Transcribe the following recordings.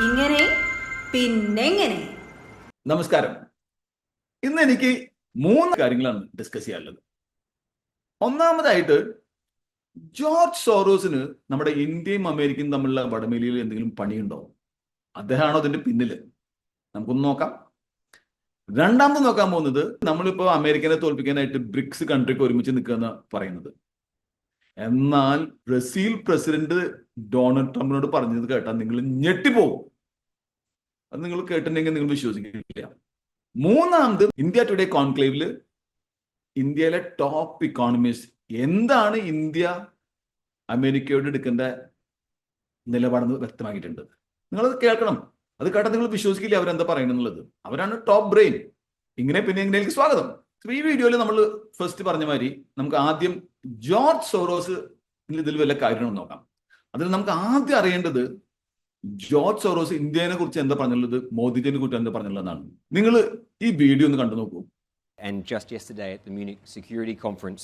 ഇങ്ങനെ പിന്നെങ്ങനെ? നമസ്കാരം. ഇന്ന് എനിക്ക് മൂന്ന് കാര്യങ്ങളാണ് ഡിസ്കസ് ചെയ്യാനുള്ളത്. ഒന്നാമതായിട്ട് ജോർജ് സോറോസിന് നമ്മുടെ ഇന്ത്യയും അമേരിക്കയും തമ്മിലുള്ള വടമേലിയിൽ എന്തെങ്കിലും പണിയുണ്ടോ? അദ്ദേഹമാണോ അതിന്റെ പിന്നിൽ? നമുക്കൊന്ന് നോക്കാം. രണ്ടാമത് നോക്കാൻ പോകുന്നത് നമ്മളിപ്പോ അമേരിക്കനെ തോൽപ്പിക്കാനായിട്ട് ബ്രിക്സ് കൺട്രിക്ക് ഒരുമിച്ച് നിൽക്കുക എന്ന് പറയുന്നത്. എന്നാൽ ബ്രസീൽ പ്രസിഡന്റ് ഡൊണാൾഡ് ട്രംപിനോട് പറഞ്ഞത് കേട്ടാൽ നിങ്ങൾ ഞെട്ടിപ്പോകും. അത് നിങ്ങൾ കേട്ടിട്ടുണ്ടെങ്കിൽ നിങ്ങൾ വിശ്വസിക്കില്ല. മൂന്നാമത് ഇന്ത്യ ടുഡേ കോൺക്ലേവിൽ ഇന്ത്യയിലെ ടോപ്പ് ഇക്കോണമിസ്റ്റ് എന്താണ് ഇന്ത്യ അമേരിക്കയോട് എടുക്കേണ്ട നിലപാടെന്ന് വ്യക്തമാക്കിയിട്ടുണ്ട്. നിങ്ങളത് കേൾക്കണം. അത് കേട്ടാൽ നിങ്ങൾ വിശ്വസിക്കില്ല അവരെന്താ പറയുന്നുള്ളത്. അവരാണ് ടോപ്പ് ബ്രെയിൻ ഇങ്ങനെ പിന്നെ ഇങ്ങനെ സ്വാഗതം. ഈ വീഡിയോയിൽ നമ്മൾ ഫസ്റ്റ് പറഞ്ഞ മാതിരി നമുക്ക് ആദ്യം ജോർജ് സോറോസ് ഇതിൽ വല്ല കാര്യങ്ങളും നോക്കാം അതിൽ നമുക്ക് ആദ്യം അറിയേണ്ടത് ജോർജ് സോറോസ് ഇന്ത്യനെ കുറിച്ച് എന്താ പറഞ്ഞുള്ളത് മോദിജിനെ കുറിച്ച് എന്താ പറഞ്ഞുള്ളതാണ് നിങ്ങൾ ഈ വീഡിയോ ഒന്ന് കണ്ടു നോക്കൂ And just yesterday at the Munich Security Conference,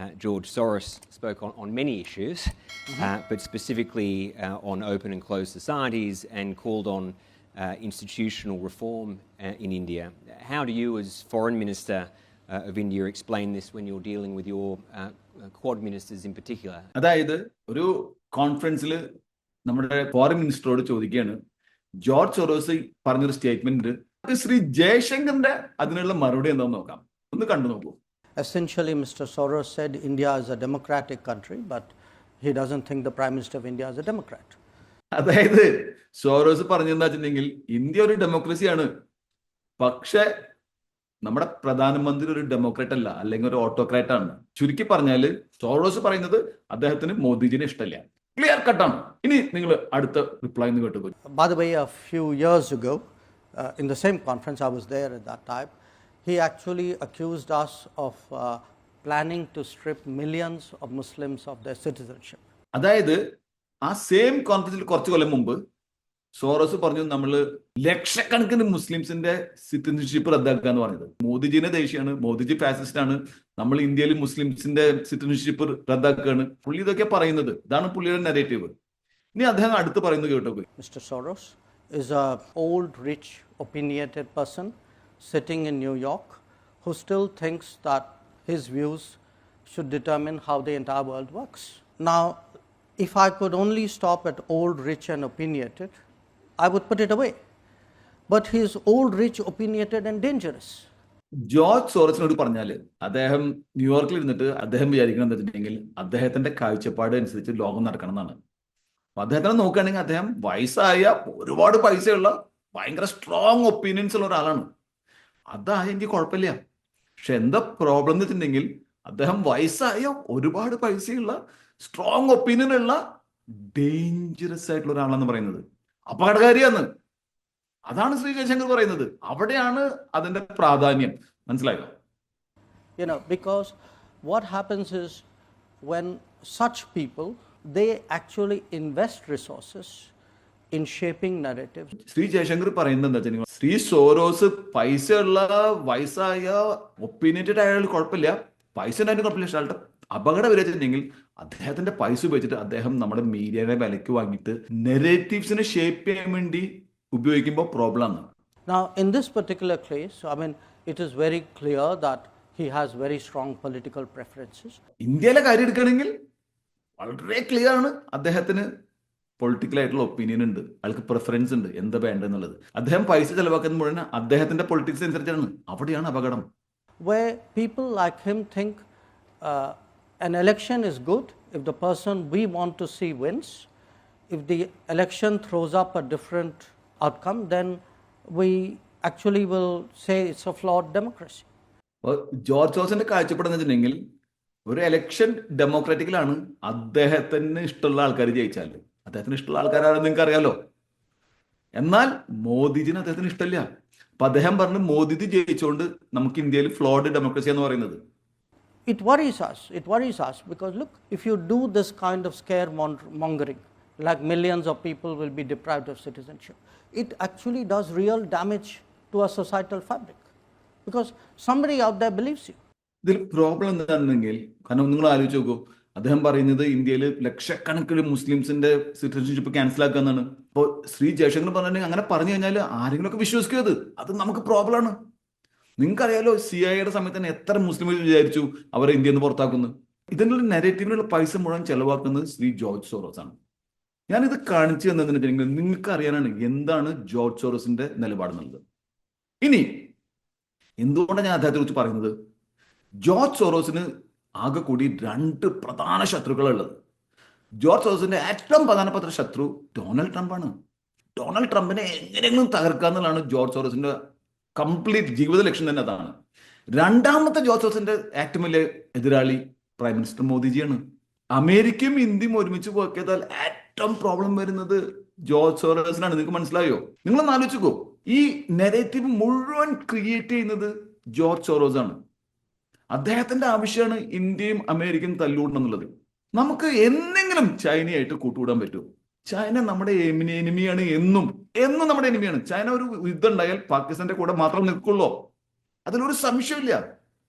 uh, George Soros spoke on, on many issues, mm -hmm. uh, but specifically uh, on open and closed societies and called on uh, institutional reform uh, in India. How do you, as Foreign Minister uh, of India, explain this when you're dealing with your uh, Quad ministers in particular? അതായത് ഒരു കോൺഫറൻസിൽ നമ്മുടെ foreign മിനിസ്റ്ററോട് ചോദിക്കുകയാണ് George Soros പറഞ്ഞൊരു statement Shri ജയശങ്കറിന്റെ അതിനുള്ള മറുപടി എന്താണെന്ന് നോക്കാം ഒന്ന് കണ്ടു നോക്കൂ Essentially, Mr. Soros said India is a democratic country, but he doesn't think the Prime Minister of India is a Democrat. അതായത് സോറോസ് പറഞ്ഞെന്താ വെച്ചിട്ടുണ്ടെങ്കിൽ ഇന്ത്യ ഒരു ഡെമോക്രസിയാണ് പക്ഷെ നമ്മുടെ പ്രധാനമന്ത്രി ഒരു ഡെമോക്രാറ്റ് അല്ല അല്ലെങ്കിൽ ഒരു ഓട്ടോക്രാറ്റ് ആണ് ചുരുക്കി പറഞ്ഞാൽ സോറോസ് പറയുന്നത് അദ്ദേഹത്തിന് മോദിജിനെ ഇഷ്ടമല്ല ക്ലിയർ കട്ടാണ് ഇനി നിങ്ങൾ അടുത്ത റിപ്ലൈ ഒന്ന് കേട്ടു By the way, a few years ago, uh, in the same conference, I was there at that time, he actually accused us of uh, planning to strip millions of Muslims of their citizenship. അതായത് ആ same കോൺഫറൻസിൽ കുറച്ചു കൊല്ലം മുമ്പ് Soros പറഞ്ഞു നമ്മൾ ലക്ഷക്കണക്കിന് മുസ്ലിംസിന്റെ citizenship റദ്ദാക്കുക എന്ന് പറഞ്ഞത്. മോദിജിനെ ദേഷ്യമാണ് മോദിജി ഫാസിസ്റ്റ് ആണ് നമ്മൾ ഇന്ത്യയിൽ മുസ്ലിംസിന്റെ സിറ്റിസൺഷിപ്പ് റദ്ദാക്കുകയാണ് പുള്ളി ഇതൊക്കെ പറയുന്നത്. ഇതാണ് പുള്ളിയുടെ നെഗറ്റീവ് ഇനി അദ്ദേഹം അടുത്ത് പറയുന്നത് കേട്ടോ mister Soros is a old rich opinionated person sitting in New York who still thinks that his views should determine how the entire world works now if I could only stop at old rich and opinionated I would put it away. But he is old, rich, opinionated, and dangerous. George സോറസിനോട് പറഞ്ഞാൽ അദ്ദേഹം ന്യൂയോർക്കിൽ ഇരുന്നിട്ട് അദ്ദേഹം വിചാരിക്കണം എന്താ വെച്ചിട്ടുണ്ടെങ്കിൽ അദ്ദേഹത്തിന്റെ കാഴ്ചപ്പാട് അനുസരിച്ച് ലോകം നടക്കണം എന്നാണ് അദ്ദേഹത്തിനെ നോക്കുകയാണെങ്കിൽ അദ്ദേഹം വയസ്സായ ഒരുപാട് പൈസയുള്ള ഭയങ്കര സ്ട്രോങ് ഒപ്പീനിയൻസ് ഉള്ള ഒരാളാണ് അതായ എനിക്ക് കുഴപ്പമില്ല പക്ഷെ എന്താ പ്രോബ്ലം എന്ന് വെച്ചിട്ടുണ്ടെങ്കിൽ അദ്ദേഹം വയസ്സായ ഒരുപാട് പൈസയുള്ള സ്ട്രോങ് ഒപ്പീനിയൻ ഉള്ള ഡേഞ്ചറസ് ആയിട്ടുള്ള ഒരാളാണെന്ന് പറയുന്നത് അപകടകാരിയാണ്. അതാണ് ശ്രീ ജയശങ്കർ പറയുന്നത്. അവിടെയാണ് അതിന്റെ പ്രാധാന്യം. മനസ്സിലായോ? You know, because what happens is when such people they actually invest resources in shaping narratives. Shri Jaishankar പറയുന്നത് എന്താ വെച്ചാൽ ശ്രീ സോറോസ് പൈസ ഉള്ള വയസ്സായ ഒപ്പീനിയറ്റഡ് ആയാലും കുഴപ്പമില്ല. പൈസ ഉണ്ടായിട്ട് കുഴപ്പമില്ല. പക്ഷെ അയാളുടെ അപകടം വരച്ചിട്ടുണ്ടെങ്കിൽ അദ്ദേഹത്തിന്റെ പൈസ ഉപയോഗിച്ചിട്ട് അദ്ദേഹം നമ്മുടെ മീഡിയയുടെ വിലക്ക് വാങ്ങിയിട്ട് നെറേറ്റീവ്സിനെ ഷേപ്പ് ചെയ്യാൻ വേണ്ടി ഉപയോഗിക്കുമ്പോൾ പ്രോബ്ലം ആണ്. Now, in this particular case, I mean, it is very clear that he has very strong political preferences. ഇന്ത്യയിലെ കാര്യം എടുക്കണമെങ്കിൽ വളരെ ക്ലിയർ ആണ്. അദ്ദേഹത്തിന് പൊളിറ്റിക്കൽ ആയിട്ടുള്ള ഒപ്പീനിയൻ ഉണ്ട്. അയാൾക്ക് പ്രിഫറൻസ് ഉണ്ട്. എന്താ വേണ്ടെന്നുള്ളത്. അദ്ദേഹം പൈസ ചെലവാക്കുന്ന മുഴുവൻ അദ്ദേഹത്തിന്റെ പൊളിറ്റിക്സ് അനുസരിച്ചാണ്. അവിടെയാണ് അപകടം. Where people like him think uh, an election is good if the person we want to see wins. If the election throws up a different outcome, then we actually will say it's a flawed democracy. George ജോസിന്റെ കാഴ്ചപ്പാടെന്ന് വെച്ചിട്ടുണ്ടെങ്കിൽ ഒരു election ഡെമോക്രാറ്റിക്കലാണ് അദ്ദേഹത്തിന് ഇഷ്ടമുള്ള ആൾക്കാർ ജയിച്ചാൽ അദ്ദേഹത്തിന് ഇഷ്ടമുള്ള ആൾക്കാരാണെന്ന് നിങ്ങൾക്ക് അറിയാലോ എന്നാൽ മോദിജിന് അദ്ദേഹത്തിന് ഇഷ്ടമില്ല അപ്പൊ അദ്ദേഹം പറഞ്ഞു മോദിജി ജയിച്ചുകൊണ്ട് നമുക്ക് ഇന്ത്യയിൽ ഫ്ലോഡ് ഡെമോക്രസി എന്ന് പറയുന്നത് It worries us. It worries us because look, if you do this kind of scaremongering, like millions of people will be deprived of citizenship, it actually does real damage to our societal fabric because somebody out there believes you. ഇതിൽ problem എന്താണെന്നെങ്കിൽ കാരണം നിങ്ങൾ ആലോചിച്ച് നോക്കൂ അദ്ദേഹം പറയുന്നത് ഇന്ത്യയിൽ ലക്ഷക്കണക്കിന് മുസ്ലിംസിന്റെ സിറ്റിസൺഷിപ്പ് ക്യാൻസൽ ആക്കുക എന്നാണ് അപ്പോൾ ശ്രീ ജയശങ്കർ പറഞ്ഞിട്ടുണ്ടെങ്കിൽ അങ്ങനെ പറഞ്ഞു കഴിഞ്ഞാൽ ആരെങ്കിലും ഒക്കെ വിശ്വസിക്കും അത് അത് നമുക്ക് പ്രോബ്ലം ആണ് നിങ്ങൾക്കറിയാലോ സി ഐയുടെ സമയത്ത് തന്നെ എത്ര മുസ്ലിം വിചാരിച്ചു അവരെ ഇന്ത്യയിൽ നിന്ന് പുറത്താക്കുന്നു? ഇതിനുള്ള നെഗറ്റീവിനുള്ള പൈസ മുഴുവൻ ചെലവാക്കുന്നത് ശ്രീ ജോർജ് സോറോസ് ആണ് ഞാനിത് കാണിച്ചു തന്നതിന് വെച്ചിട്ടുണ്ടെങ്കിൽ നിങ്ങൾക്ക് അറിയാനാണ് എന്താണ് ജോർജ് സോറോസിന്റെ നിലപാടെന്നുള്ളത് ഇനി എന്തുകൊണ്ടാണ് ഞാൻ അദ്ദേഹത്തെ കുറിച്ച് പറയുന്നത്? ജോർജ് സോറോസിന് ആകെ കൂടി രണ്ട് പ്രധാന ശത്രുക്കളുള്ളത് ജോർജ് സോറോസിന്റെ ഏറ്റവും പ്രധാനപ്പെട്ട ശത്രു ഡൊണാൾഡ് ട്രംപാണ്. ഡൊണാൾഡ് ട്രംപിനെ എങ്ങനെയെങ്കിലും തകർക്കുക എന്നുള്ളതാണ് ജോർജ് സോറോസിന്റെ കംപ്ലീറ്റ് ജീവിത ലക്ഷ്യം തന്നെ അതാണ്. രണ്ടാമത്തെ ജോസഫിന്റെ ഏറ്റവും വലിയ എതിരാളി പ്രൈം മിനിസ്റ്റർ മോദിജിയാണ്. അമേരിക്കയും ഇന്ത്യയും ഒരുമിച്ച് പോക്കിയതാൽ ഏറ്റവും പ്രോബ്ലം വരുന്നത് ജോർജ് സോറസിനാണ്. നിങ്ങൾക്ക് മനസ്സിലായോ? നിങ്ങളൊന്ന് ആലോചിക്കോ ഈ നെഗറ്റീവ് മുഴുവൻ ക്രിയേറ്റ് ചെയ്യുന്നത് ജോർജ് സോറോസ് ആണ് അദ്ദേഹത്തിന്റെ ആവശ്യമാണ് ഇന്ത്യയും അമേരിക്കയും തല്ലുകൂടണം എന്നുള്ളത്. നമുക്ക് എന്തെങ്കിലും ചൈനയായിട്ട് കൂട്ടുകൂടാൻ പറ്റുമോ? ചൈന നമ്മുടെ എനിമിയാണ് എന്നും. എന്നും നമ്മുടെ എനിമിയാണ് ചൈന ഒരു യുദ്ധം ഉണ്ടായാൽ പാകിസ്ഥാന്റെ കൂടെ മാത്രം നിൽക്കുള്ളൂ. അതിലൊരു സംശയമില്ല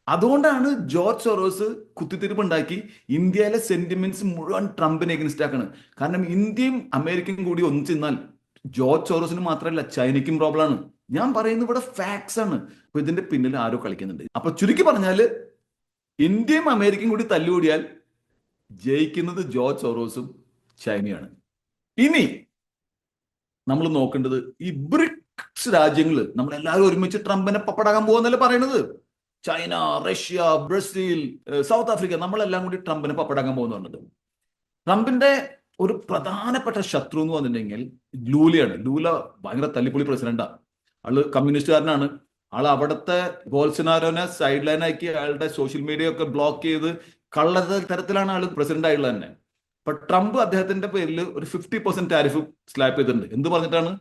അതുകൊണ്ടാണ് ജോർജ് സോറോസ് കുത്തിത്തിരിപ്പുണ്ടാക്കി ഇന്ത്യയിലെ സെന്റിമെന്റ്സ് മുഴുവൻ ട്രംപിനെ എഗൻസ്റ്റ് ആക്കാണ്. കാരണം ഇന്ത്യയും അമേരിക്കയും കൂടി ഒന്നിച്ച് നിന്നാൽ ജോർജ് സോറോസിന് മാത്രമല്ല ചൈനയ്ക്കും പ്രോബ്ലം ആണ്. ഞാൻ പറയുന്നത് ഇവിടെ ഫാക്ട്സ് ആണ്. അപ്പൊ ഇതിന്റെ പിന്നിൽ ആരോ കളിക്കുന്നുണ്ട്. അപ്പൊ ചുരുക്കി പറഞ്ഞാൽ ഇന്ത്യയും അമേരിക്കയും കൂടി തല്ലുകൂടിയാൽ ജയിക്കുന്നത് ജോർജ് സോറോസും ചൈനയാണ്. ഇനി നമ്മൾ നോക്കേണ്ടത് ഈ ബ്രിക്സ് രാജ്യങ്ങൾ നമ്മൾ എല്ലാവരും ഒരുമിച്ച് ട്രംപിനെ പപ്പടാകാൻ പോകുന്നല്ലേ പറയണത്? China Russia Brazil south Africa നമ്മളെല്ലാം കൂടി ട്രംപിനെ പപ്പടാക്കാൻ പോകുന്നുണ്ട്. ട്രംപിന്റെ ഒരു പ്രധാനപ്പെട്ട ശത്രു എന്ന് പറഞ്ഞിട്ടുണ്ടെങ്കിൽ ലൂലയാണ്. ലൂല ഭയങ്കര തല്ലിപ്പൊളി പ്രസിഡന്റാ. ആൾ കമ്മ്യൂണിസ്റ്റുകാരനാണ്. ആൾ അവിടുത്തെ ബോൾസിനാരോനെ സൈഡ് ലൈൻ ആക്കി അയാളുടെ സോഷ്യൽ മീഡിയ ഒക്കെ ബ്ലോക്ക് ചെയ്ത് കള്ള തരത്തിലാണ് ആൾ പ്രസിഡന്റ് ആയിട്ടുള്ളത് തന്നെ. അപ്പൊ ട്രംപ് അദ്ദേഹത്തിന്റെ പേരിൽ ഒരു ഫിഫ്റ്റി പെർസെന്റ് ടാരിഫ് സ്ലാപ്പ് ചെയ്തിട്ടുണ്ട്. എന്ത് പറഞ്ഞിട്ടാണ്?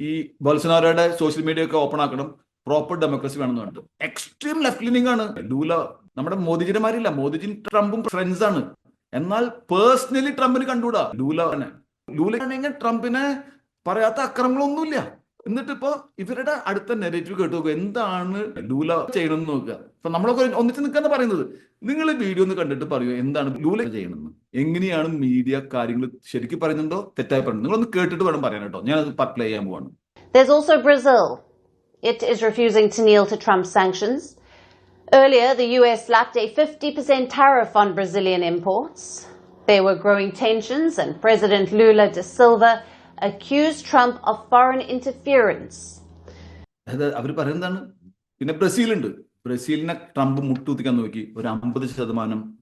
ഈ ബോൾസനാരോയുടെ സോഷ്യൽ മീഡിയ ഒക്കെ ഓപ്പൺ ആക്കണം പ്രോപ്പർ ഡെമോക്രസി വേണമെന്ന് പറഞ്ഞിട്ട്. എക്സ്ട്രീം ലെഫ്റ്റ് ലിനിങ് ആണ്. ലൂല നമ്മുടെ മോദിജിയുടെ മാരില്ല മോദിജി ട്രംപും ഫ്രണ്ട്സ് ആണ്. എന്നാൽ പേഴ്സണലി ട്രംപിന് കണ്ടുകൂടാ? ലൂല തന്നെ. ലൂല ആണെങ്കിൽ ട്രംപിനെ പറയാത്ത അക്രമങ്ങളൊന്നുമില്ല. എന്നിട്ടിപ്പോ ഇവരുടെ അടുത്ത നെഗറ്റീവ് കേട്ടു നോക്കുക എന്താണ് ലൂല ചെയ്യണമെന്ന് നോക്കുക. അപ്പൊ നമ്മളൊക്കെ ഒന്നിച്ച് നിൽക്കാന്ന് പറയുന്നത് നിങ്ങൾ വീഡിയോ ഒന്ന് കണ്ടിട്ട് പറയൂ എന്താണ് ലൂല ചെയ്യണമെന്ന് എങ്ങനെയാണ് മീഡിയ കാര്യങ്ങൾ ശരിക്കും പറയുന്നുണ്ടോ തെറ്റായി പറയുന്നത് നിങ്ങളൊന്ന് കേട്ടിട്ട് വേണം പറയാൻ കേട്ടോ ഞാൻ അത് പ്ലേ ചെയ്യാൻ പോവാണ് There's also Brazil. It is refusing to kneel to Trump's sanctions. Earlier, the US slapped a 50% tariff on Brazilian imports. There were growing tensions, and President Lula da Silva accused Trump of foreign interference. അവർ പറയുന്നതാണ് പിന്നെ ബ്രസീലുണ്ട് ബ്രസീലിനെ Trump മുട്ടുകുത്തിക്കാൻ നോക്കി. ഒരു അമ്പത് ശതമാനം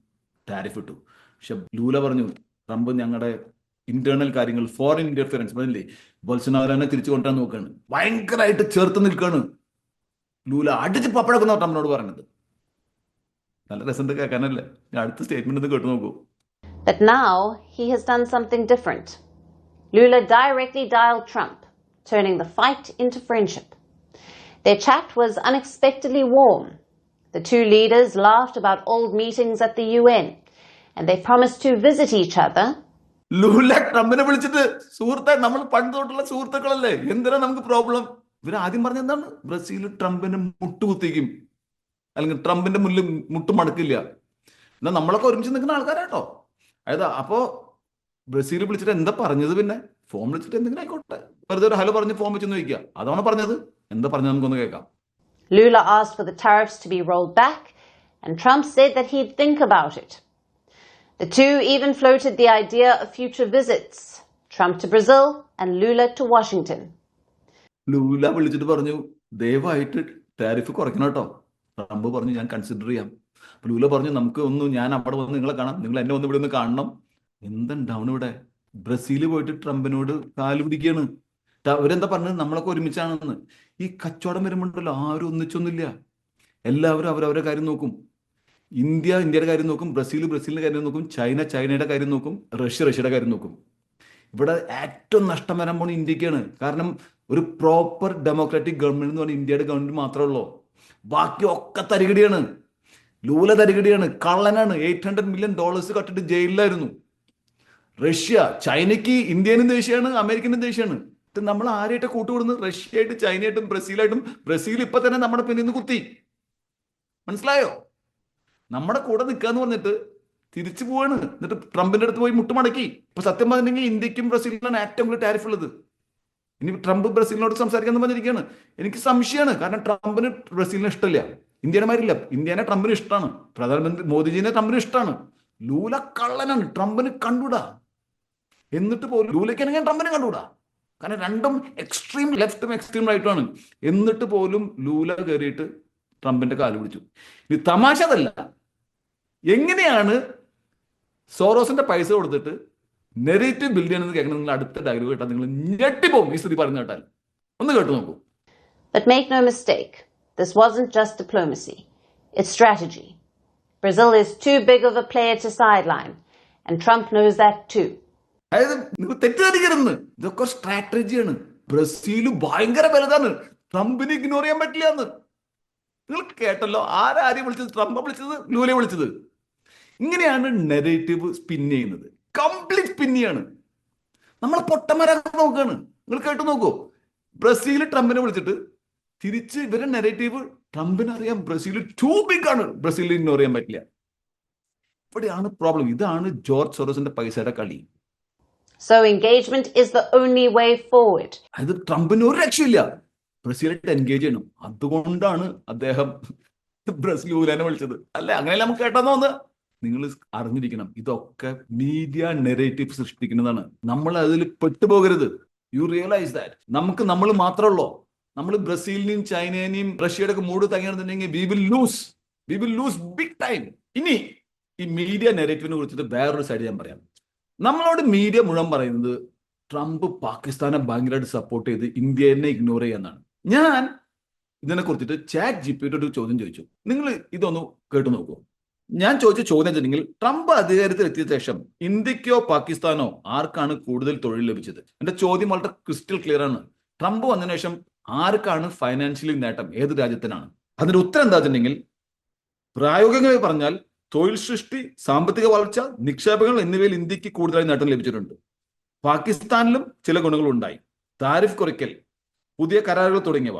tariff ഇട്ടു. പക്ഷെ Lula പറഞ്ഞു Trump ഞങ്ങളുടെ ഇന്റേണൽ കാര്യങ്ങൾ ഫോറിൻ ഇന്റർഫിയറൻസ് പറഞ്ഞില്ലേ? ബോൾസനാവരനെ തിരിച്ചു കൊണ്ടുവരാൻ നോക്കുകയാണ് ഭയങ്കരമായിട്ട് ചേർത്ത് നിൽക്കുകയാണ് ലൂല. അടിച്ച് പപ്പടക്കുന്ന ട്രംപിനോട് പറഞ്ഞത് നല്ല രസം കേൾക്കാനല്ലേ അടുത്ത സ്റ്റേറ്റ്മെന്റ് ഒന്ന് കേട്ടു നോക്കൂ. But now he has done something different. Lula directly dialed Trump, turning the fight into friendship. Their chat was unexpectedly warm. The two leaders laughed about old meetings at the UN, and they promised to visit each other. Lula ട്രംപിനെ വിളിച്ചിട്ട് സുഹൃത്തെ നമ്മൾ പണ്ട് തൊട്ടുള്ള സുഹൃത്തുക്കളല്ലേ? എന്തിനാ നമുക്ക് problem ഇവർ ആദ്യം പറഞ്ഞ എന്താണ്? ബ്രസീൽ ട്രംപിനെ മുട്ടുകുത്തിക്കും. അല്ലെങ്കിൽ ട്രംപിന്റെ മുന്നിൽ മുട്ടുമടക്കില്ല എന്നാ നമ്മളൊക്കെ ഒരുമിച്ച് നിൽക്കുന്ന ആൾക്കാരാട്ടോ. അതായത് അപ്പോ ബ്രസീൽ വിളിച്ചിട്ട് എന്താ പറഞ്ഞത് പിന്നെ? ഫോം വിളിച്ചിട്ട് എന്തെങ്കിലും ആയിക്കോട്ടെ. വെറുതെ ഒരു ഹലോ പറഞ്ഞ് ഫോം വെച്ചൊന്ന് ചോദിക്കുക. അതാണ് പറഞ്ഞത്? എന്താ പറഞ്ഞു നമുക്കൊന്ന് കേൾക്കാം. Lula asked for the tariffs to be rolled back, and Trump said that he'd think about it. The two even floated the idea of future visits Trump to Brazil and Lula to Washington. Lula വിളിച്ചിട്ട് പറഞ്ഞു ദയവായിട്ട് tariff കുറയ്ക്കണം കേട്ടോ Trump പറഞ്ഞു ഞാൻ consider ചെയ്യാം. അപ്പൊ Lula പറഞ്ഞു നമുക്ക് ഒന്ന് ഞാൻ അവിടെ വന്ന് നിങ്ങളെ കാണാം. നിങ്ങൾ എന്നെ ഒന്ന് ഇവിടെ ഒന്ന് കാണണം. എന്തുണ്ടാവണം ഇവിടെ? ബ്രസീൽ പോയിട്ട് ട്രംപിനോട് കാൽ പിടിക്കുകയാണ് അവരെന്താ പറഞ്ഞത്? നമ്മളൊക്കെ ഒരുമിച്ചാണെന്ന്. ഈ കച്ചവടം വരുമ്പോണ്ടല്ലോ ആരും ഒന്നിച്ചൊന്നുമില്ല. എല്ലാവരും അവരവരുടെ കാര്യം നോക്കും. ഇന്ത്യ ഇന്ത്യയുടെ കാര്യം നോക്കും. ബ്രസീൽ ബ്രസീലിന്റെ കാര്യം നോക്കും. ചൈന ചൈനയുടെ കാര്യം നോക്കും. റഷ്യ റഷ്യയുടെ കാര്യം നോക്കും. ഇവിടെ ഏറ്റവും നഷ്ടം വരാൻ പോണ ഇന്ത്യക്കാണ്. കാരണം ഒരു പ്രോപ്പർ ഡെമോക്രാറ്റിക് ഗവൺമെന്റ് എന്ന് പറഞ്ഞാൽ ഇന്ത്യയുടെ ഗവൺമെന്റ് മാത്രമേ ഉള്ളൂ. ബാക്കി ഒക്കെ തരികടിയാണ്. ലൂല തരികടിയാണ്. കള്ളനാണ്. എയ്റ്റ് ഹൺഡ്രഡ് മില്യൺ ഡോളേഴ്സ് കട്ടിട്ട് ജയിലിലായിരുന്നു. റഷ്യ ചൈനയ്ക്ക് ഇന്ത്യനും ദേഷ്യമാണ് അമേരിക്കനും ദേഷ്യമാണ് നമ്മൾ ആരായിട്ട് കൂട്ടുകൂടുന്നത് റഷ്യയായിട്ടും ചൈനയായിട്ടും ബ്രസീലായിട്ടും. ബ്രസീൽ ഇപ്പൊ തന്നെ നമ്മുടെ പിന്നിൽ നിന്ന് കുത്തി. മനസ്സിലായോ? നമ്മുടെ കൂടെ നിൽക്കാന്ന് പറഞ്ഞിട്ട് തിരിച്ചു പോവാണ്. എന്നിട്ട് ട്രംപിന്റെ അടുത്ത് പോയി മുട്ടുമടക്കി. ഇപ്പൊ സത്യം പറഞ്ഞിട്ടുണ്ടെങ്കിൽ ഇന്ത്യക്കും ബ്രസീലിനാണ് ഏറ്റവും കൂടുതൽ ടാരിഫ് ഉള്ളത്. ഇനി ട്രംപ് ബ്രസീലിനോട് സംസാരിക്കാന്ന് പറഞ്ഞിരിക്കുകയാണ്. എനിക്ക് സംശയമാണ്. കാരണം ട്രംപിന് ബ്രസീലിനെ ഇഷ്ടമില്ല. ഇന്ത്യനെ മാരില്ല ഇന്ത്യനെ ട്രംപിന് ഇഷ്ടമാണ്. പ്രധാനമന്ത്രി മോദിജിനെ ട്രംപിന് ഇഷ്ടമാണ്. ലൂല കള്ളനാണ്. ട്രംപിന് കണ്ടുകൂടാ എന്നിട്ട് പോലും ലൂലയ്ക്കാണെങ്കിൽ ട്രംപിനെ കണ്ടുകൂടാ കാരണം രണ്ടും എക്സ്ട്രീം ലെഫ്റ്റും എക്സ്ട്രീം റൈറ്റുമാണ് എന്നിട്ട് പോലും ലൂല കയറിയിട്ട് ട്രംപിന്റെ കാൽ പിടിച്ചു. ഇത് തമാശ അതല്ല. എങ്ങനെയാണ് സോറോസിന്റെ പൈസ കൊടുത്തിട്ട് നെറേറ്റീവ് ബിൽഡ് എന്ന് കേൾക്കണം നിങ്ങൾ അടുത്ത ഡയലോഗ് കേട്ടാൽ നിങ്ങൾ ഞെട്ടിപ്പോകും ഈ സ്ഥിതി പറഞ്ഞു കേട്ടാൽ. ഒന്ന് കേട്ടു നോക്കൂ. But make no mistake, this wasn't just diplomacy, it's strategy. Brazil is too big of a player to sideline, and Trump knows that too. അതായത് നിങ്ങൾ തെറ്റിദ്ധരിക്കരുന്ന് ഇതൊക്കെ സ്ട്രാറ്റജിയാണ്. ബ്രസീൽ ഭയങ്കര വലുതാണ്. ട്രംപിനെ ഇഗ്നോർ ചെയ്യാൻ പറ്റില്ല എന്ന് നിങ്ങൾ കേട്ടല്ലോ ആരാരെയും വിളിച്ചത്? ട്രംപ് വിളിച്ചത്? ലൂലെ വിളിച്ചത്. ഇങ്ങനെയാണ് നെറേറ്റീവ് സ്പിൻ ചെയ്യുന്നത്. കംപ്ലീറ്റ് സ്പിന്നിയാണ് നമ്മൾ പൊട്ടന്മാരാക്കാൻ നോക്കുകയാണ് നിങ്ങൾ കേട്ടു നോക്കൂ. ബ്രസീൽ ട്രംപിനെ വിളിച്ചിട്ട് തിരിച്ച് ഇവരെ നെറേറ്റീവ് ട്രംപിന് അറിയാം ബ്രസീൽ ടൂ ബിഗ് ആണ്. ബ്രസീലിൽ ഇഗ്നോർ ചെയ്യാൻ പറ്റില്ല. ഇവിടെയാണ് പ്രോബ്ലം ഇതാണ് ജോർജ് സൊറോസിന്റെ പൈസയുടെ കളി. So engagement is the only way forward. അത് ട്രംപിന് ഒരു രക്ഷയില്ല. ബ്രസീലായിട്ട് എൻഗേജ് ചെയ്യണം അതുകൊണ്ടാണ് അദ്ദേഹം ബ്രസീൽ ഊലാനെ വിളിച്ചത്. അല്ലെ? അങ്ങനെ നമുക്ക് കേട്ടെന്ന് വന്ന് നിങ്ങൾ അറിഞ്ഞിരിക്കണം ഇതൊക്കെ മീഡിയ നെറേറ്റീവ് സൃഷ്ടിക്കുന്നതാണ്. നമ്മൾ അതിൽ പെട്ടുപോകരുത്. യു റിയലൈസ് ദാറ്റ് നമുക്ക് നമ്മൾ മാത്രമല്ലോ നമ്മൾ ബ്രസീലിനെയും ചൈനേനെയും റഷ്യയുടെ ഒക്കെ മൂട് തങ്ങിയാണെന്നുണ്ടെങ്കിൽ we will lose we will lose big time ഇനി ഈ മീഡിയ നെറേറ്റീവിനെ കുറിച്ചിട്ട് വേറൊരു സൈഡ് ഞാൻ പറയാം. നമ്മളോട് മീഡിയ മുഴുവൻ പറയുന്നത് ട്രംപ് പാകിസ്ഥാനെ ഭയങ്കരമായിട്ട് സപ്പോർട്ട് ചെയ്ത് ഇന്ത്യനെ ഇഗ്നോർ ചെയ്യാന്നാണ് ഞാൻ ഇതിനെ കുറിച്ചിട്ട് ചാറ്റ് ജി പി ഒരു ചോദ്യം ചോദിച്ചു. നിങ്ങൾ ഇതൊന്ന് കേട്ടു നോക്കൂ. ഞാൻ ചോദിച്ച ചോദ്യം വെച്ചിട്ടുണ്ടെങ്കിൽ ട്രംപ് അധികാരത്തിൽ എത്തിയ ശേഷം ഇന്ത്യക്കോ പാകിസ്ഥാനോ ആർക്കാണ് കൂടുതൽ തൊഴിൽ ലഭിച്ചത്? എന്റെ ചോദ്യം വളരെ ക്രിസ്റ്റൽ ക്ലിയർ ആണ്. ട്രംപ് വന്നതിന് ശേഷം ആർക്കാണ് ഫൈനാൻഷ്യലി നേട്ടം? ഏത് രാജ്യത്തിനാണ്? അതിന്റെ ഉത്തരം എന്താ വെച്ചിട്ടുണ്ടെങ്കിൽ പ്രായോഗികമായി പറഞ്ഞാൽ തൊഴിൽ സൃഷ്ടി സാമ്പത്തിക വളർച്ച നിക്ഷേപങ്ങൾ എന്നിവയിൽ ഇന്ത്യയ്ക്ക് കൂടുതലായി നേട്ടം ലഭിച്ചിട്ടുണ്ട്. പാകിസ്ഥാനിലും ചില ഗുണങ്ങൾ ഉണ്ടായി. താരിഫ് കുറയ്ക്കൽ പുതിയ കരാറുകൾ തുടങ്ങിയവ.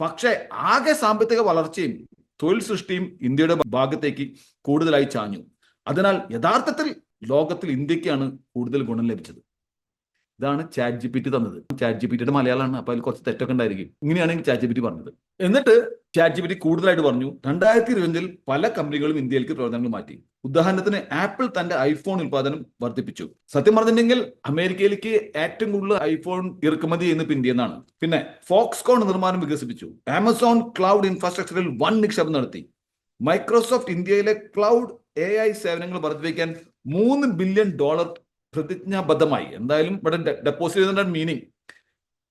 പക്ഷേ ആകെ സാമ്പത്തിക വളർച്ചയും തൊഴിൽ സൃഷ്ടിയും ഇന്ത്യയുടെ ഭാഗത്തേക്ക് കൂടുതലായി ചാഞ്ഞു. അതിനാൽ യഥാർത്ഥത്തിൽ ലോകത്തിൽ ഇന്ത്യക്കാണ് കൂടുതൽ ഗുണം ലഭിച്ചത്. ഇതാണ് ചാറ്റ് ജി പി ടി തന്നത്. ചാറ്റ് ജി പി ടിയുടെ മലയാളമാണ്. അപ്പൊ അതിൽ കുറച്ച് തെറ്റൊക്കെ ഉണ്ടായിരിക്കും. ഇങ്ങനെയാണ് ചാറ്റ് ജി പി ടി പറഞ്ഞത്. എന്നിട്ട് ചാറ്റ് ജി പി ടി കൂടുതലായിട്ട് പറഞ്ഞു രണ്ടായിരത്തി ഇരുപതിൽ പല കമ്പനികളും ഇന്ത്യയിലേക്ക് പ്രവർത്തനങ്ങൾ മാറ്റി. ഉദാഹരണത്തിന് ആപ്പിൾ തന്റെ ഐഫോൺ ഉൽപാദനം വർദ്ധിപ്പിച്ചു. സത്യം പറഞ്ഞിട്ടുണ്ടെങ്കിൽ അമേരിക്കയിലേക്ക് ഏറ്റവും കൂടുതൽ ഐഫോൺ ഇറക്കുമതി ചെയ്യുന്നത് ഇന്ത്യ എന്നാണ് പിന്നെ ഫോക്സ്കോൺ നിർമ്മാണം വികസിപ്പിച്ചു. ആമസോൺ ക്ലൗഡ് ഇൻഫ്രാസ്ട്രക്ചറിൽ വൻ നിക്ഷേപം നടത്തി. മൈക്രോസോഫ്റ്റ് ഇന്ത്യയിലെ ക്ലൗഡ് എ ഐ സേവനങ്ങൾ വർദ്ധിപ്പിക്കാൻ മൂന്ന് ബില്യൺ ഡോളർ പ്രതിജ്ഞാബദ്ധമായി. എന്തായാലും ഇവിടെ ഡെപ്പോസിറ്റ് ചെയ്ത മീനിങ്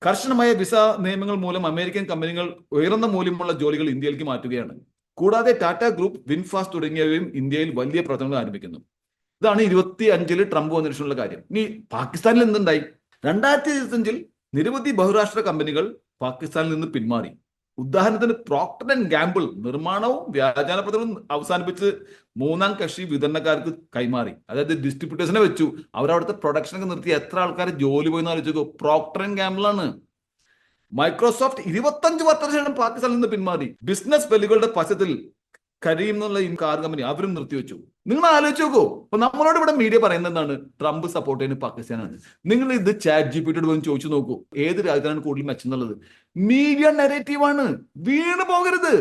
കർശനമായ വിസ നിയമങ്ങൾ മൂലം അമേരിക്കൻ കമ്പനികൾ ഉയർന്ന മൂല്യമുള്ള ജോലികൾ ഇന്ത്യയിലേക്ക് മാറ്റുകയാണ്. കൂടാതെ ടാറ്റ ഗ്രൂപ്പ് വിൻഫാസ്റ്റ് തുടങ്ങിയവയും ഇന്ത്യയിൽ വലിയ പ്രവർത്തനങ്ങൾ ആരംഭിക്കുന്നു. ഇതാണ് ഇരുപത്തി അഞ്ചിൽ ട്രംപ് വന്നിട്ടുള്ള കാര്യം. ഇനി പാകിസ്ഥാനിൽ എന്തുണ്ടായി? രണ്ടായിരത്തി ഇരുപത്തിയഞ്ചിൽ നിരവധി ബഹുരാഷ്ട്ര കമ്പനികൾ പാകിസ്ഥാനിൽ നിന്ന് പിന്മാറി. ഉദാഹരണത്തിന് പ്രോക്ടർ ആൻഡ് ഗാമ്പിൾ നിർമ്മാണവും വ്യാജാന പത്രവും അവസാനിപ്പിച്ച് മൂന്നാം കക്ഷി വിതരണക്കാർക്ക് കൈമാറി. അതായത് ഡിസ്ട്രിബ്യൂട്ടേഴ്സിനെ വെച്ചു. അവരവിടുത്തെ പ്രൊഡക്ഷൻ ഒക്കെ നിർത്തി. എത്ര ആൾക്കാർ ജോലി പോയി എന്ന് ആലോചിച്ചു പ്രോക്ടർ ആൻഡ് ഗാമ്പിൾ ആണ്. മൈക്രോസോഫ്റ്റ് ഇരുപത്തഞ്ച് വർഷത്തിന് ശേഷം പാകിസ്ഥാനിൽ നിന്ന് പിന്മാറി. ബിസിനസ് വെല്ലുകളുടെ പശ്ചത്തിൽ കരീം എന്നുള്ള ഈ കാർ കമ്പനി അവരും നിർത്തിവെച്ചു. നിങ്ങൾ ആലോചിച്ച് നോക്കൂ. അപ്പൊ നമ്മളോട് ഇവിടെ മീഡിയ പറയുന്നത് എന്താണ്? ട്രംപ് സപ്പോർട്ട് ചെയ്യുന്നത് പാകിസ്ഥാനാണ്. നിങ്ങൾ ഇത് ചാറ്റ് ജി പിയോട് പോയി ചോദിച്ചു നോക്കൂ. ഏത് രാജ്യത്തിനാണ് കൂടുതൽ മെച്ചം എന്നുള്ളത്? മീഡിയ നെഗറ്റീവാണ് വീണു പോകരുത്.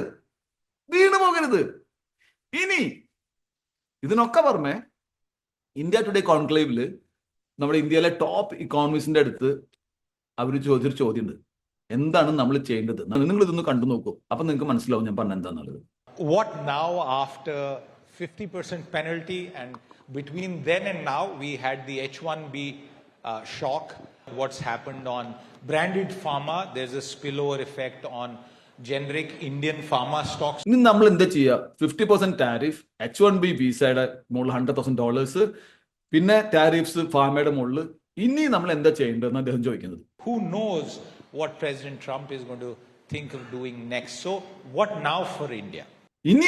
വീണ് പോകരുത്. ഇനി ഇതിനൊക്കെ പുറമെ ഇന്ത്യ ടുഡേ കോൺക്ലേവിൽ നമ്മുടെ ഇന്ത്യയിലെ ടോപ്പ് ഇക്കോണമിസ്റ്റിന്റെ അടുത്ത് അവർ ചോദിച്ചൊരു ചോദ്യമുണ്ട്. എന്താണ് നമ്മൾ ചെയ്യേണ്ടത്? നിങ്ങൾ ഇതൊന്ന് കണ്ടു നോക്കൂ. അപ്പൊ നിങ്ങൾക്ക് മനസ്സിലാവും ഞാൻ പറഞ്ഞ എന്താന്നുള്ളത്. What now after 50% penalty and between then and now we had the H1B uh, shock. What's happened on branded pharma? There's a spillover effect on generic Indian pharma stocks. ഇനി നമ്മൾ എന്താ ചെയ്യുക fifty percent tariff H one B വിസയുടെ മുകളിൽ hundred thousand dollars പിന്നെ tariffs ഫാമയുടെ മുകളിൽ ഇനി നമ്മൾ എന്താ ചെയ്യേണ്ടതെന്ന് അദ്ദേഹം ചോദിക്കുന്നത് Who knows what President Trump is going to think of doing next? So, what now for India? ഇനി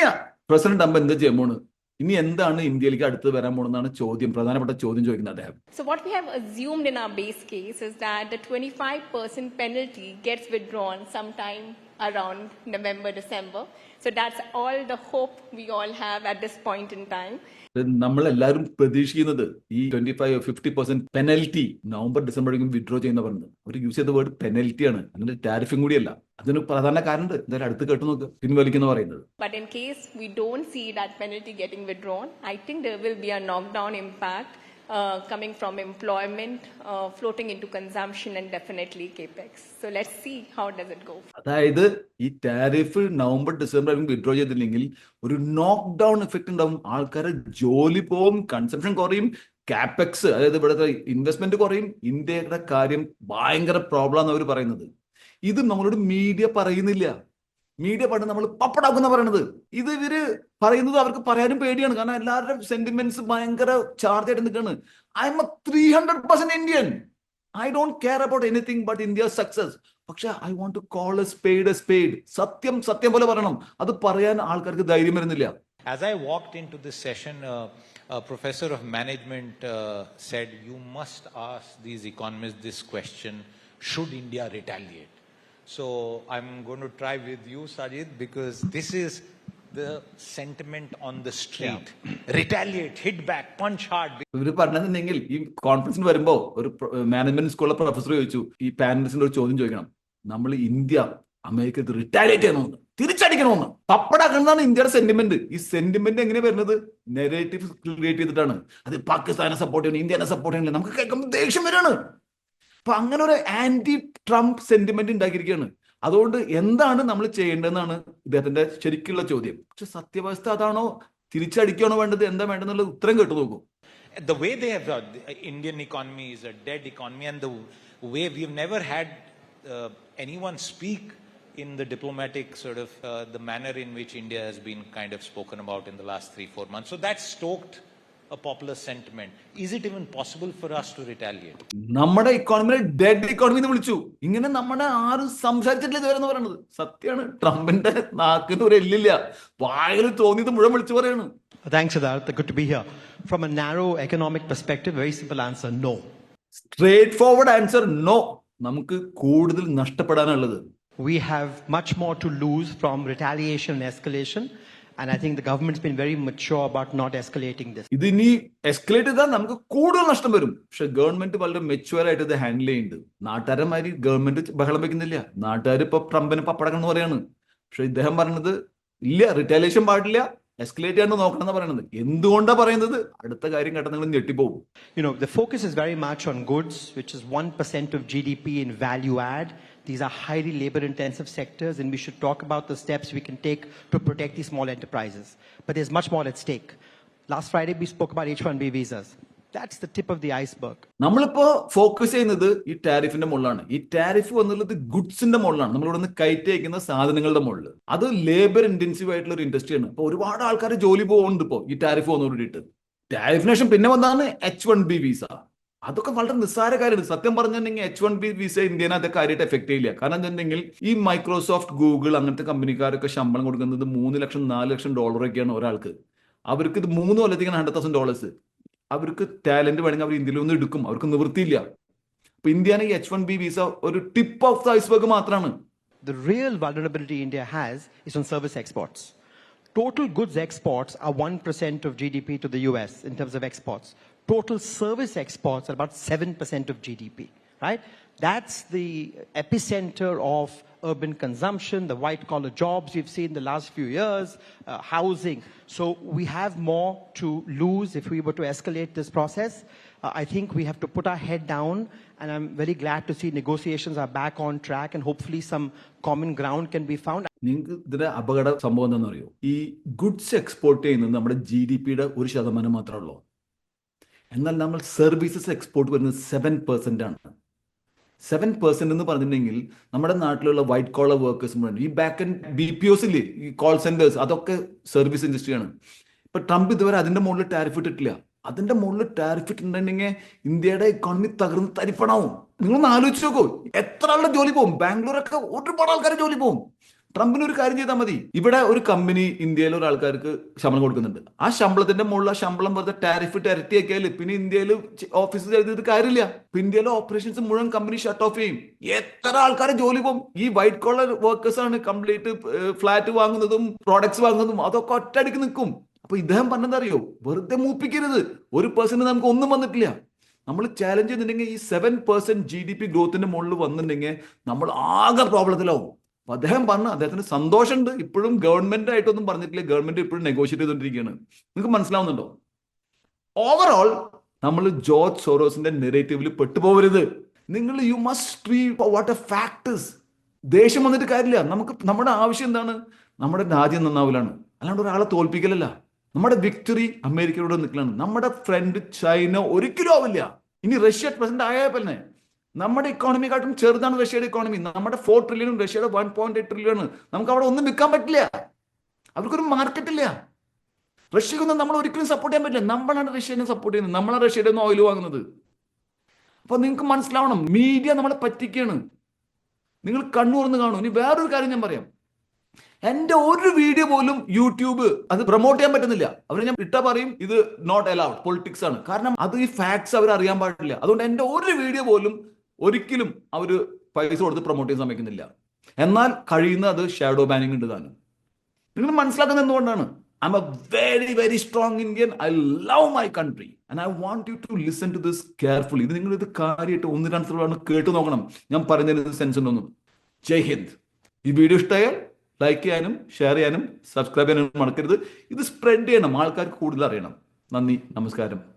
പ്രസിഡന്റ് അമ്പ എന്താ ചെയ്യാൻ പോണ്? ഇനി എന്താണ് ഇന്ത്യയിലേക്ക് അടുത്ത് വരാൻ പോണെന്നാണ് ചോദ്യം പ്രധാനപ്പെട്ട ചോദ്യം ചോദിക്കുന്നത് അദ്ദേഹം. So what we have assumed in our base case is that the 25% penalty gets withdrawn some sometime around November, December. So that's all the hope we all have at this point in time. നമ്മൾ എല്ലാവരും പ്രതീക്ഷിക്കുന്നത് ഈ twenty five fifty percent penalty November ഡിസംബറിലും withdraw ചെയ്യുന്ന പറയുന്നത് അവർ use ചെയ്ത word penalty ആണ് അതിന്റെ ടാരിഫും കൂടിയല്ല അതിന് പ്രധാന കാരണം എന്തായാലും അടുത്ത് കേട്ടു നോക്ക് പിൻവലിക്കുന്ന പറയുന്നത് But in case we don't see that penalty getting withdrawn, I think there will be a knockdown impact uh, coming from employment uh, floating into consumption and definitely capex. So let's see how does it go. അതായത് ഈ tariff November December withdraw ചെയ്തില്ലെങ്കിൽ ഒരു നോക്ക് down effect ഉണ്ടാവും ആൾക്കാരെ ജോലി പോവും consumption കുറയും കാപ്പെക്സ് അതായത് ഇവിടുത്തെ ഇൻവെസ്റ്റ്മെന്റ് കുറയും ഇന്ത്യയുടെ കാര്യം ഭയങ്കര പ്രോബ്ലം ആണ് അവർ പറയുന്നത് ഇത് നമ്മളോട് മീഡിയ പറയുന്നില്ല മീഡിയ പണ്ട് നമ്മൾ പപ്പടാക്കുന്ന പറയണത്. ഇത് ഇവർ പറയുന്നത് അവർക്ക് പറയാനും പേടിയാണ്. കാരണം എല്ലാവരുടെയും സെന്റിമെന്റ്സ് ഭയങ്കര ചാർജ് ആയിട്ട് നിൽക്കുകയാണ് I am a three hundred percent Indian I don't care about anything but India success പക്ഷെ I want to call a spade a spade സത്യം സത്യം പോലെ പറയണം. അത് പറയാൻ ആൾക്കാർക്ക് ധൈര്യം വരുന്നില്ല. As I walked into this session, uh, a professor of management uh, said, You must ask these economists this question. Should India retaliate? So I'm going to try with you, Sajid, because this is the sentiment on the street. Retaliate, hit back, punch hard. ഇവർ പറഞ്ഞിട്ടുണ്ടെങ്കിൽ ഈ കോൺഫറൻസിന് വരുമ്പോ ഒരു management സ്കൂളിലെ professor ചോദിച്ചു ഈ പാനലിസ്റ്റിന്റെ ഒരു ചോദ്യം ചോദിക്കണം. നമ്മൾ ഇന്ത്യ അമേരിക്ക റിട്ടാലിയേറ്റ് ചെയ്യണമെന്ന് തിരിച്ചടിക്കണമെന്ന് പപ്പടാക്കണമെന്നാണ് ഇന്ത്യയുടെ സെന്റിമെന്റ് ഈ സെന്റിമെന്റ് എങ്ങനെ വരുന്നത്? നെഗറ്റീവ് ക്രിയേറ്റ് ചെയ്തിട്ടാണ്. അത് പാകിസ്ഥാനെ സപ്പോർട്ട് ചെയ്യണം ഇന്ത്യനെ സപ്പോർട്ട് ചെയ്യണം. നമുക്ക് കേൾക്കുമ്പോൾ ദേഷ്യം വരാണ് അപ്പൊ അങ്ങനെ ഒരു ആന്റി ട്രംപ് സെന്റിമെന്റ് ഉണ്ടാക്കിയിരിക്കുകയാണ് അതുകൊണ്ട് എന്താണ് നമ്മൾ ചെയ്യേണ്ടതെന്നാണ് ഇദ്ദേഹത്തിന്റെ ശരിക്കുള്ള ചോദ്യം പക്ഷെ സത്യാവസ്ഥ അതാണോ തിരിച്ചടിക്കുകയാണോ വേണ്ടത് എന്താ വേണ്ടെന്നുള്ള ഉത്തരം കേട്ടു നോക്കും the way they have uh, the Indian economy is a dead economy, and the way we've never had uh, anyone speak in the diplomatic sort of uh, the manner in which India has been kind of spoken about in the last three four months. So that stoked a popular sentiment. Is it even possible for us to retaliate? നമ്മുടെ ഇക്കോണമിനെ dead economy എന്ന് വിളിച്ചു ഇങ്ങനെ നമ്മുടെ ആരും സംസാരിച്ചിട്ടില്ല ഇതുവരെ എന്ന് പറയുന്നത് സത്യമാണ് ട്രംപിന്റെ നാക്കിന് ഒരു എല്ലില്ല വായിൽ തോന്നിയത് മുഴുവൻ വിളിച്ചു പറയാണ് Thanks, Siddharth. Good to be here. From a narrow economic perspective, very simple answer no. Straight forward answer no. നമുക്ക് കൂടുതൽ നഷ്ടപ്പെടാനുള്ളത് We have much more to lose from retaliation and escalation. And I think the government been very mature about not escalating this. ഇത് ഇനി escalate ചെയ്താൽ നമുക്ക് കൂടുതൽ നഷ്ടം വരും. പക്ഷെ ഗവൺമെന്റ് വളരെ മെച്ചുവർ ആയിട്ട് ഇത് ഹാൻഡിൽ ചെയ്യുന്നുണ്ട്. നാട്ടുകാരന്മാര് ഗവൺമെന്റ് ബഹളം വെക്കുന്നില്ല. നാട്ടുകാർ ഇപ്പൊ ട്രംപിന് പപ്പടക്കം എന്ന് പറയാണ്. പക്ഷെ ഇദ്ദേഹം പറയുന്നത് ഇല്ല റിറ്റാലിയേഷൻ പാടില്ല എസ്കലേറ്റ് ചെയ്യാണ്ട് നോക്കണം എന്ന് പറയുന്നത് എന്തുകൊണ്ടാ പറയുന്നത്? അടുത്ത കാര്യം കേട്ടാൽ നിങ്ങൾ ഞെട്ടിപ്പോകും You know, the focus is very much on goods, which is 1% of GDP in value add. These are highly labor intensive sectors, and we should talk about the steps we can take to protect these small enterprises. But there's much more at stake. Last Friday, we spoke about H 1B visas. That's the tip of the iceberg. നമ്മളിപ്പോ focus ചെയ്യുന്നത് ഈ ടാരിഫിന്റെ മുകളിലാണ് ഈ tariff എന്നുള്ളത് ഗുഡ്സിന്റെ മുകളിലാണ് നമ്മളിവിടെ നിന്ന് കയറ്റി അയക്കുന്ന സാധനങ്ങളുടെ മുകളിൽ അത് ലേബർ ഇന്റൻസീവ് ആയിട്ടുള്ള ഒരു ഇൻഡസ്ട്രിയാണ് ഇപ്പൊ ഒരുപാട് ആൾക്കാർ ജോലി പോകുന്നുണ്ട് ഇപ്പോ ഈ ടാരിഫ് വന്നോണ്ടിട്ട് ടാരിഫിന് ശേഷം പിന്നെ വന്നാണ് എച്ച് വൺ ബി വിസ അതൊക്കെ വളരെ നിസ്സാര കാര്യമാണ്. സത്യം പറഞ്ഞിട്ടുണ്ടെങ്കിൽ എച്ച് വൺ ബി വിസ ഇന്ത്യനെ അതൊക്കെ കാര്യമായിട്ട് എഫക്ട് ചെയ്യില്ല. കാരണം എന്താണെന്നുണ്ടെങ്കിൽ ഈ മൈക്രോസോഫ്റ്റ് ഗൂഗിൾ അങ്ങനത്തെ കമ്പനിക്കാരൊക്കെ ശമ്പളം കൊടുക്കുന്നത് മൂന്ന് ലക്ഷം നാല് ലക്ഷം ഡോളറൊക്കെയാണ് ഒരാൾക്ക്. അവർക്ക് ഇത് മൂന്ന് കൊല്ലത്തേക്കാണ് ഹൺഡ്രഡ് തൗസൻഡ് ഡോളേഴ്സ് അവർക്ക് ടാലന്റ് വേണമെങ്കിൽ അവർ ഇന്ത്യയിൽ ഒന്ന് എടുക്കും. അവർക്ക് നിവൃത്തിയില്ല. അപ്പൊ ഇന്ത്യയാണ് ഈ എച്ച് വൺ ബി വിസ ഒരു ടിപ്പ് ഓഫ് ദ ഐസ്ബർഗ് മാത്രമാണ്. The real vulnerability India has is. Total goods exports are 1% of GDP to the US in terms of exports. Total service exports are about 7% of GDP, right? That's the epicenter of urban consumption, the white collar jobs we've seen the last few years, uh, housing. So we have more to lose if we were to escalate this process. Uh, I think we have to put our head down, and I'm very glad to see negotiations are back on track, and hopefully some common ground can be found. നിങ്ങൾക്ക് ഇതിന്റെ അപകട സംഭവം എന്താണെന്ന് അറിയോ ഈ goods export ചെയ്യുന്നത് നമ്മുടെ G D പിയുടെ ഒരു ശതമാനം മാത്രമേ ഉള്ളൂ എന്നാൽ നമ്മൾ സർവീസസ് എക്സ്പോർട്ട് വരുന്നത് സെവൻ പെർസെന്റ് ആണ്. സെവൻ പെർസെന്റ് എന്ന് പറഞ്ഞിട്ടുണ്ടെങ്കിൽ നമ്മുടെ നാട്ടിലുള്ള വൈറ്റ് കോളർ വർക്കേഴ്സ് മുഴുവൻ ഈ back and B P Os ഇല്ലേ ഈ കോൾ സെന്റേഴ്സ് അതൊക്കെ സർവീസ് ഇൻഡസ്ട്രിയാണ് ഇപ്പൊ ട്രംപ് ഇതുവരെ അതിന്റെ മുകളിൽ ടാരിഫ് ഇട്ടിട്ടില്ല. അതിന്റെ മുകളിൽ ടാരിഫ് ഇട്ടിട്ടുണ്ടെങ്കിൽ ഇന്ത്യയുടെ എക്കോണമി തകർന്ന് തരിപ്പണാവും. നിങ്ങളൊന്ന് ആലോചിച്ച് നോക്കൂ. എത്ര ആളുടെ ജോലി പോകും? ബാംഗ്ലൂർ ഒക്കെ ഒരുപാട് ആൾക്കാർ ജോലി പോകും. ട്രംപിന് ഒരു കാര്യം ചെയ്താൽ മതി. ഇവിടെ ഒരു കമ്പനി ഇന്ത്യയിലെ ഒരു ആൾക്കാർക്ക് ശമ്പളം കൊടുക്കുന്നുണ്ട്. ആ ശമ്പളത്തിന്റെ മുകളിൽ ശമ്പളം വെറുതെ ടാരിഫ് ഇരട്ടിയാക്കിയാൽ പിന്നെ ഇന്ത്യയിൽ ഓഫീസ് ചെയ്തിട്ട് കാര്യമില്ല. ഇന്ത്യയിലെ ഓപ്പറേഷൻസ് മുഴുവൻ കമ്പനി ഷട്ട് ഓഫ് ചെയ്യും. എത്ര ആൾക്കാരെ ജോലി പോകും? ഈ വൈറ്റ് കോളർ വർക്കേഴ്സ് ആണ് കംപ്ലീറ്റ് ഫ്ലാറ്റ് വാങ്ങുന്നതും പ്രോഡക്ട്സ് വാങ്ങുന്നതും അതൊക്കെ ഒറ്റയടിക്ക് നിൽക്കും. അപ്പൊ ഇദ്ദേഹം പറഞ്ഞതറിയോ വെറുതെ മൂപ്പിക്കരുത്. ഒരു പേഴ്സന് നമുക്ക് ഒന്നും വന്നിട്ടില്ല. നമ്മൾ ചാലഞ്ച് ചെയ്തിട്ടുണ്ടെങ്കിൽ ഈ seven percent G D P ഗ്രോത്തിന്റെ മുകളിൽ വന്നിട്ടുണ്ടെങ്കിൽ നമ്മൾ ആകെ പ്രോബ്ലത്തിലാവും അപ്പൊ അദ്ദേഹം പറഞ്ഞു അദ്ദേഹത്തിന് സന്തോഷമുണ്ട്. ഇപ്പോഴും ഗവൺമെന്റ് ആയിട്ടൊന്നും പറഞ്ഞിട്ടില്ല. ഗവൺമെന്റ് ഇപ്പോഴും നെഗോഷിയേറ്റ് ചെയ്തുകൊണ്ടിരിക്കുകയാണ്. നിങ്ങൾക്ക് മനസ്സിലാവുന്നുണ്ടോ? ഓവറോൾ നമ്മൾ ജോർജ് സോറോസിന്റെ നെറേറ്റീവിൽ പെട്ടുപോകരുത് നിങ്ങൾ you must what a factors ദേഷ്യം വന്നിട്ട് കാര്യമില്ല. നമുക്ക് നമ്മുടെ ആവശ്യം എന്താണ്? നമ്മുടെ രാജ്യം നന്നാവലാണ് അല്ലാണ്ട് ഒരാളെ തോൽപ്പിക്കലല്ല. നമ്മുടെ വിക്ടറി അമേരിക്കയോട് നിൽക്കലാണ്. നമ്മുടെ ഫ്രണ്ട് ചൈന ഒരിക്കലും ആവില്ല. ഇനി റഷ്യ പ്രസിഡന്റ് ആയാൽ തന്നെ നമ്മുടെ ഇക്കോണമിക്കാട്ടും ചെറുതാണ് റഷ്യയുടെ ഇക്കോണമി നമ്മുടെ ഫോർ ട്രില്യണും റഷ്യയുടെ വൺ പോയിന്റ് എയ്റ്റ് ട്രില്യൺ നമുക്ക് അവിടെ ഒന്നും വിൽക്കാൻ പറ്റില്ല. അവർക്കൊരു മാർക്കറ്റ് ഇല്ല. റഷ്യക്കൊന്നും നമ്മൾ ഒരിക്കലും സപ്പോർട്ട് ചെയ്യാൻ പറ്റില്ല. നമ്മളാണ് റഷ്യനെ സപ്പോർട്ട് ചെയ്യുന്നത്. നമ്മളാണ് റഷ്യയുടെ നിന്ന് ഓയിൽ വാങ്ങുന്നത്. അപ്പൊ നിങ്ങൾക്ക് മനസ്സിലാവണം മീഡിയ നമ്മളെ പറ്റിക്കുകയാണ് നിങ്ങൾ കണ്ണൂർന്ന് കാണും. ഇനി വേറൊരു കാര്യം ഞാൻ പറയാം. എന്റെ ഒരു വീഡിയോ പോലും യൂട്യൂബ് അത് പ്രൊമോട്ട് ചെയ്യാൻ പറ്റുന്നില്ല. അവർ ഞാൻ ഇട്ട പറയും ഇത് നോട്ട് അലൗഡ് പൊളിറ്റിക്സ് ആണ്. കാരണം അത് ഈ ഫാക്ട്സ് അവർ അറിയാൻ പാടില്ല. അതുകൊണ്ട് എന്റെ ഒരു വീഡിയോ പോലും ഒരിക്കലും അവർ പൈസ കൊടുത്ത് പ്രൊമോട്ട് ചെയ്യാൻ സമ്മതിക്കുന്നില്ല. എന്നാൽ കഴിയുന്ന അത് ഷാഡോ ബാനിങ് ഉണ്ട് താനും. നിങ്ങൾ മനസ്സിലാക്കുന്നത് എന്തുകൊണ്ടാണ്? I am a very very strong Indian I love my country and I want you to listen to this carefully ഇത് നിങ്ങൾ ഇത് കാര്യമായിട്ട് ഒന്ന് രണ്ട് തവണ കേട്ട് നോക്കണം. ഞാൻ പറഞ്ഞതിന് സെൻസ് ഉണ്ടോന്നും. ജയ് ഹിന്ദ്. ഈ വീഡിയോ ഇഷ്ടമായാൽ ലൈക്ക് ചെയ്യാനും ഷെയർ ചെയ്യാനും സബ്സ്ക്രൈബ് ചെയ്യാനും മറക്കരുത്. ഇത് സ്പ്രെഡ് ചെയ്യണം. ആൾക്കാർക്ക് കൂടുതൽ അറിയണം. നന്ദി. നമസ്കാരം.